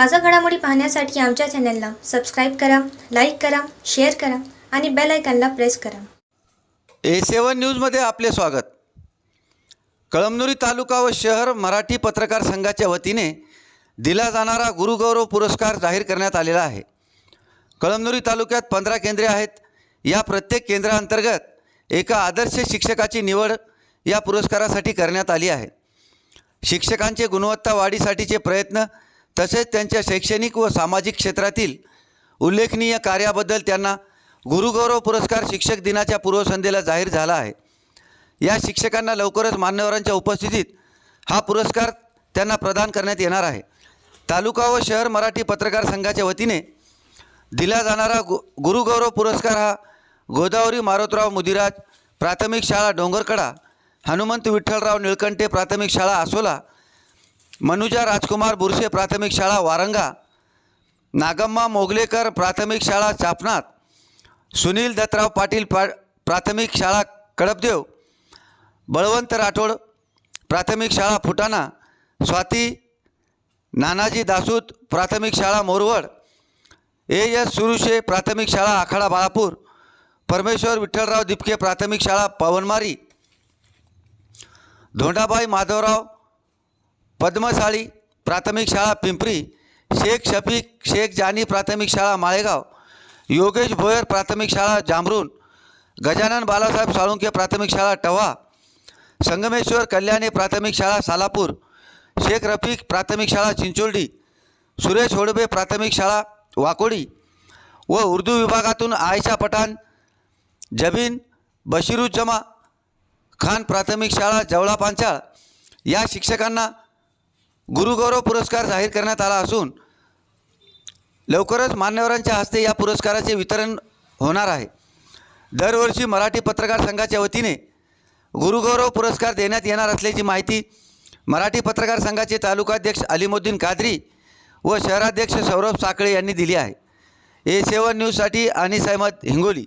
ताजा घडामोडी पाहण्यासाठी आमच्या चॅनलला सबस्क्राईब करा लाईक करा शेअर करा आणि बेल आयकॉनला प्रेस करा. ए सेवन न्यूजमध्ये आपले स्वागत. कळमनुरी तालुका व शहर मराठी पत्रकार संघाच्या वतीने दिला जाणारा गुरुगौरव पुरस्कार जाहीर करण्यात आलेला आहे. कळमनुरी तालुक्यात पंधरा केंद्रे आहेत. या प्रत्येक केंद्राअंतर्गत एका आदर्श शिक्षकाची निवड या पुरस्कारासाठी करण्यात आली आहे. शिक्षकांचे गुणवत्ता वाढीसाठीचे प्रयत्न तसेच त्यांच्या शैक्षणिक व सामाजिक क्षेत्रातील उल्लेखनीय कार्याबद्दल त्यांना गुरुगौरव पुरस्कार शिक्षक दिनाच्या पूर्वसंध्येला जाहीर झाला आहे. या शिक्षकांना लवकरच मान्यवरांच्या उपस्थितीत हा पुरस्कार त्यांना प्रदान करण्यात येणार आहे. तालुका व शहर मराठी पत्रकार संघाच्या वतीने दिला जाणारा गु गुरुगौरव पुरस्कार हा गोदावरी मारोतराव मुदिराज प्राथमिक शाळा डोंगरकडा हनुमंत विठ्ठलराव निळकंठे प्राथमिक शाळा आसोला मनुजा राजकुमार बुरसे प्राथमिक शाळा वारंगा नागम्मा मोगलेकर प्राथमिक शाळा चापनात सुनील दत्तराव पाटील पा प्राथमिक शाळा कडपदेव बळवंत राठोड प्राथमिक शाळा फुटाणा स्वाती नानाजी दासूत प्राथमिक शाळा मोरवड ए एस सुरुशे प्राथमिक शाळा आखाडा बाळापूर परमेश्वर विठ्ठलराव दिपके प्राथमिक शाळा पवनमारी धोंडाबाई माधवराव पद्मसाळी प्राथमिक शाळा पिंपरी शेख शफीक शेख जानी प्राथमिक शाळा माळेगाव योगेश भोयर प्राथमिक शाळा जांभरून गजानन बालासाहेब साळुंके प्राथमिक शाळा टवा संगमेश्वर कल्याणी प्राथमिक शाळा सालापूर शेख रफीक प्राथमिक शाळा चिंचोल्डी सुरेश होडबे प्राथमिक शाळा वाकोडी व उर्दू विभागातून आयशा पठाण जबीन बशीरुज्जमा खान प्राथमिक शाळा जवळा पांचाळ या शिक्षकांना गुरुगौरव पुरस्कार जाहीर करण्यात आला असून लवकरच मान्यवरांच्या हस्ते या पुरस्काराचे वितरण होणार आहे. दरवर्षी मराठी पत्रकार संघाच्या वतीने गुरुगौरव पुरस्कार देण्यात येणार असल्याची माहिती मराठी पत्रकार संघाचे तालुकाध्यक्ष अलिमुद्दीन कादरी व शहराध्यक्ष सौरभ साकळे यांनी दिली आहे. ए सेवन न्यूजसाठी अनिस अहमद हिंगोली.